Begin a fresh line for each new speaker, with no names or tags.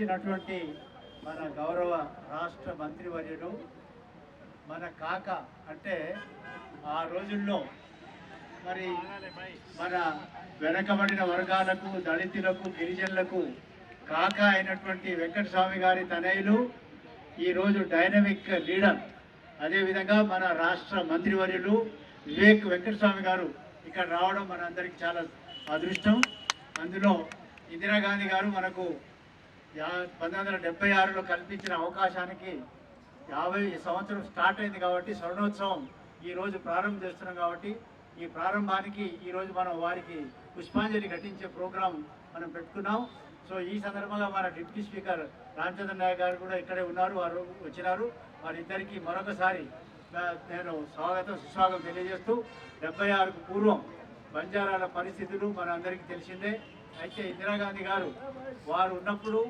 వచ్చినటువంటి మన గౌరవ రాష్ట్ర మంత్రివర్యుడు మన కాక అంటే ఆ రోజుల్లో మరి మన వెనకబడిన వర్గాలకు దళితులకు గిరిజనులకు కాక అయినటువంటి వెంకటస్వామి గారి తనయులు ఈరోజు డైనమిక్ లీడర్. అదేవిధంగా మన రాష్ట్ర మంత్రివర్యులు వివేక్ వెంకటస్వామి గారు ఇక్కడ రావడం మన అందరికీ చాలా అదృష్టం. అందులో ఇందిరాగాంధీ గారు మనకు పంతొమ్మిది వందల డెబ్బై ఆరులో కల్పించిన అవకాశానికి యాభై సంవత్సరం స్టార్ట్ అయింది కాబట్టి స్వర్ణోత్సవం ఈరోజు ప్రారంభం చేస్తున్నాం కాబట్టి ఈ ప్రారంభానికి ఈరోజు మనం వారికి పుష్పాంజలి ఘటించే ప్రోగ్రాం మనం పెట్టుకున్నాం. సో ఈ సందర్భంగా మన డిప్యూటీ స్పీకర్ రామచంద్ర నాయక్ గారు కూడా ఇక్కడే ఉన్నారు వారు వచ్చినారు. వారిద్దరికీ మరొకసారి నేను స్వాగతం సుస్వాగతం తెలియజేస్తూ డెబ్బై ఆరుకు పూర్వం బంజారాల పరిస్థితులు మన అందరికీ తెలిసిందే. అయితే ఇందిరాగాంధీ గారు వారు ఉన్నప్పుడు